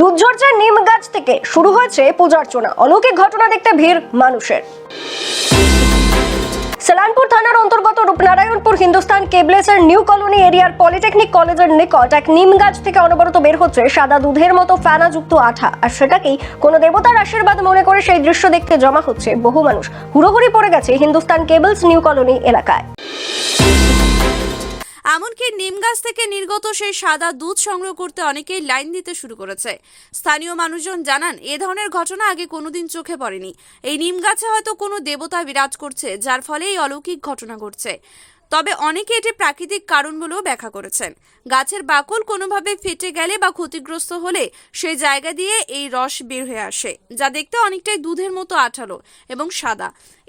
দুধ নিম গাছ থেকে শুরু হয়েছে পূজার্চনা অলৌকিক ঘটনা দেখতে ভিড় মানুষের। সালানপুর থানার অন্তর্গত রূপনারায়ণপুর হিন্দুস্তান কেবলেসের নিউ কলোনি এরিয়ার পলিটেকনিক কলেজের নিকট এক নিম গাছ থেকে অনবরত বের হচ্ছে সাদা দুধের মতো ফেনাযুক্ত আঠা। আর সেটাকেই কোনো দেবতার আশীর্বাদ মনে করে সেই দৃশ্য দেখতে জমা হচ্ছে বহু মানুষ। হুড়োহুড়ি পড়ে গেছে হিন্দুস্তান কেবলস নিউ কলোনি এলাকায়। এমনকি নিম গাছ থেকে নির্গত সেই সাদা দুধ সংগ্রহ করতে অনেকেই লাইন দিতে শুরু করেছে। স্থানীয় মানুষজন জানান, এ ধরনের ঘটনা আগে কোনোদিন চোখে পড়েনি। এই নিম গাছে হয়তো কোনো দেবতা বিরাজ করছে, যার ফলে এই অলৌকিক ঘটনা ঘটছে। তবে অনেকে এটি প্রাকৃতিক কারণ বলেও ব্যাখ্যা করেছেন। গাছের বাকল কোনোভাবে ফেটে গেলে বা ক্ষতিগ্রস্ত হলে সেই জায়গা দিয়ে এই রস বের হয়ে আসে, যা দেখতে অনেকটাই দুধের মতো আঠালো এবং সাদা।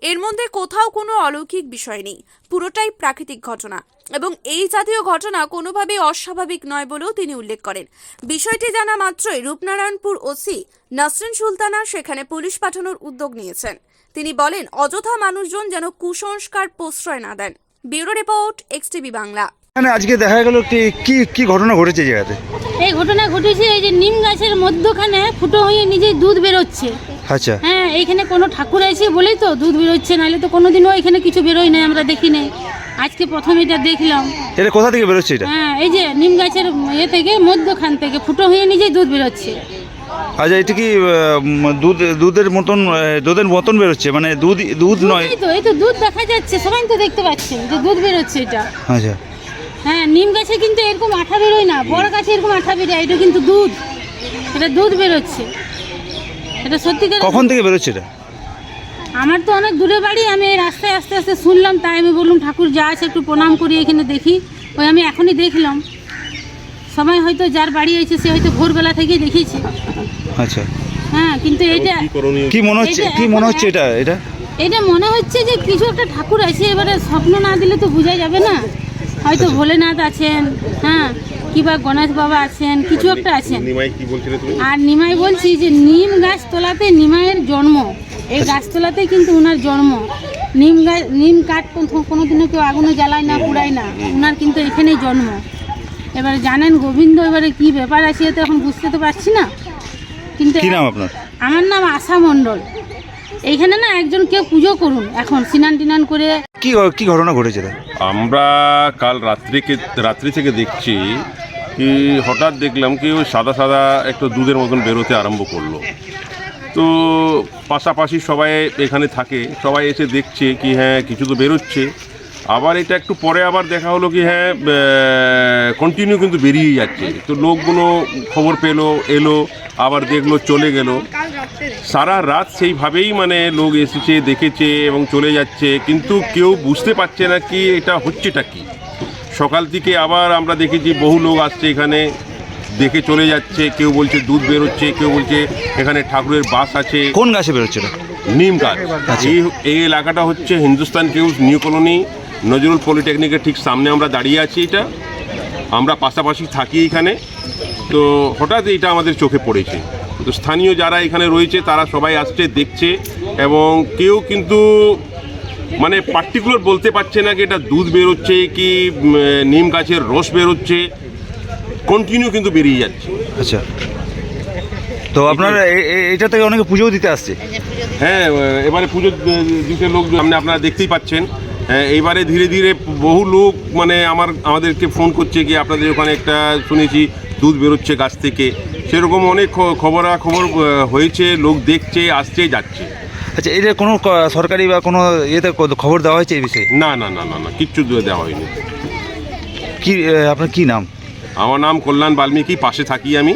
এর মধ্যে কোথাও কোনো অলৌকিক বিষয় নেই। পুরোটাই প্রাকৃতিক ঘটনা। এবং এই জাতীয় ঘটনা কোনোভাবেই অস্বাভাবিক নয় বলেও তিনি উল্লেখ করেন। বিষয়টি জানা মাত্রই রূপনারায়ণপুর ওসি নাসরিন সুলতানা সেখানে পুলিশ পাঠানোর উদ্যোগ নিয়েছেন। তিনি বলেন অযথা মানুষজন যেন কুসংস্কার প্রশ্রয় না দেন। Bureau report XTV Bangla. এখানে আজকে দেখা গেল কি কি কি ঘটনা ঘটেছে এই জায়গাতে? এই ঘটনা ঘটেছে এই যে নিম গাছের মধ্যখানে ফুটো হয়ে নিজেই দুধ বেরোচ্ছে। আচ্ছা। হ্যাঁ এইখানে কোনো ঠাকুর আছে বলেই তো দুধ বেরোচ্ছে নাহলে তো কোনোদিনও এখানে কিছু বেরোয় না আমরা দেখি নাই। আজকে প্রথম এটা দেখলাম। এটা কোথা থেকে বেরোচ্ছে এটা? হ্যাঁ এই যে নিম গাছের ইয়ে থেকে মধ্যখান থেকে ফুটো হয়ে নিজেই দুধ বেরোচ্ছে। আচ্ছা এটা কি দুধ দুধের মতন দুধের মতন বেরোচ্ছে? মানে দুধ দুধ নয় এই তো এই তো দুধ দেখা যাচ্ছে সবাই তো দেখতে পাচ্ছেন যে দুধ বেরোচ্ছে এটা। আচ্ছা। হ্যাঁ নিম গাছে কিন্তু এরকম আঠা বেরোয় না বড় গাছে এরকম আঠা বেরোয় এটা কিন্তু দুধ। এটা দুধ বেরোচ্ছে। এটা সত্যিকার কখন থেকে বেরোচ্ছে এটা? আমার তো অনেক দূরে বাড়ি আমি এই রাস্তায় আস্তে আস্তে শুনলাম তাই আমি বললাম ঠাকুর যা আছে একটু প্রণাম করি এখানে দেখি। ওই আমি এখনই দেখলাম। সবাই হয়তো যার বাড়ি হয়েছে সে হয়তো ভোরবেলা থেকেই দেখেছে আচ্ছা। হ্যাঁ কিন্তু এইটা কি মনে হচ্ছে? এটা কি মনে হচ্ছে এটা? এটা? এটা মনে হচ্ছে যে কিছু একটা ঠাকুর আছে এবারে স্বপ্ন না দিলে তো বোঝা যাবে না। হয়তো ভোলেনাথ আছেন হ্যাঁ কিংবা গণেশ বাবা আছেন কিছু একটা আছেন। নিমাই কি বলছিলে তুমি? আর নিমাই বলছি যে নিম গাছ তোলাতে নিমাইয়ের জন্ম। এই গাছতলাতেই কিন্তু ওনার জন্ম। নিম গাছ নিম কাঠ কোনো- কোনোদিনও কেউ আগুনে জ্বালায় না পুড়ায় না। ওনার কিন্তু এখানেই জন্ম। এবারে জানেন গোবিন্দ এবারে কি ব্যাপার আছে তো এখন বুঝতে তো পারছি না। কিন্তু কি নাম আপনার? আমার নাম আশা মণ্ডল। এইখানে না একজন কেউ পুজো করুন এখন সিনান টিনান করে। কি কি ঘটনা ঘটেছে আমরা কাল রাত্রিকে রাত্রি থেকে দেখছি কি হঠাৎ দেখলাম কি ওই সাদা সাদা একটু দুধের মতন বেরোতে আরম্ভ করল। তো পাশাপাশি সবাই এখানে থাকে, সবাই এসে দেখছে কি হ্যাঁ কিছু তো বেরোচ্ছে। আবার এটা একটু পরে আবার দেখা হলো কি হ্যাঁ কন্টিনিউ কিন্তু বেরিয়ে যাচ্ছে। তো লোকগুলো খবর পেল, এলো, আবার দেখল, চলে গেল। সারা রাত সেইভাবেই মানে লোক এসেছে, দেখেছে এবং চলে যাচ্ছে। কিন্তু কেউ বুঝতে পারছে না কি এটা হচ্ছেটা কি। সকাল থেকে আবার আমরা দেখেছি বহু লোক আসছে এখানে। দেখে চলে যাচ্ছে কেউ বলছে দুধ বেরোচ্ছে কেউ বলছে এখানে ঠাকুরের বাস আছে। কোন গাছে বেরোচ্ছে নিম গাছ। এই এই এলাকাটা হচ্ছে হিন্দুস্তান কেউস নিউ কলোনি নজরুল পলিটেকনিকের ঠিক সামনে আমরা দাঁড়িয়ে আছি এটা। আমরা পাশাপাশি থাকি এখানে। তো হঠাৎ এটা আমাদের চোখে পড়েছে। তো স্থানীয় যারা এখানে রয়েছে তারা সবাই আসছে দেখছে এবং কেউ কিন্তু মানে পার্টিকুলার বলতে পারছে না কি এটা দুধ বেরোচ্ছে কি নিম গাছের রস বেরোচ্ছে। কন্টিনিউ কিন্তু বেরিয়ে যাচ্ছে। আচ্ছা। তো আপনারা এটা থেকে অনেকে পুজোও দিতে আসছে? হ্যাঁ এবারে পুজো দিতে লোক আপনি আপনারা দেখতেই পাচ্ছেন। হ্যাঁ, এইবারে ধীরে ধীরে বহু লোক মানে আমার আমাদেরকে ফোন করছে কি আপনাদের ওখানে একটা শুনেছি দুধ বেরোচ্ছে গাছ থেকে। সেরকম অনেক খবরাখবর হয়েছে লোক দেখছে আসছে যাচ্ছে। আচ্ছা এটা কোনো সরকারি বা কোনো ইয়েতে খবর দেওয়া হয়েছে এই বিষয়ে? না না না না না কিচ্ছু দেওয়া হয়নি। কি আপনার কি নাম? আমার নাম কল্যাণ বাল্মীকি পাশে থাকি আমি।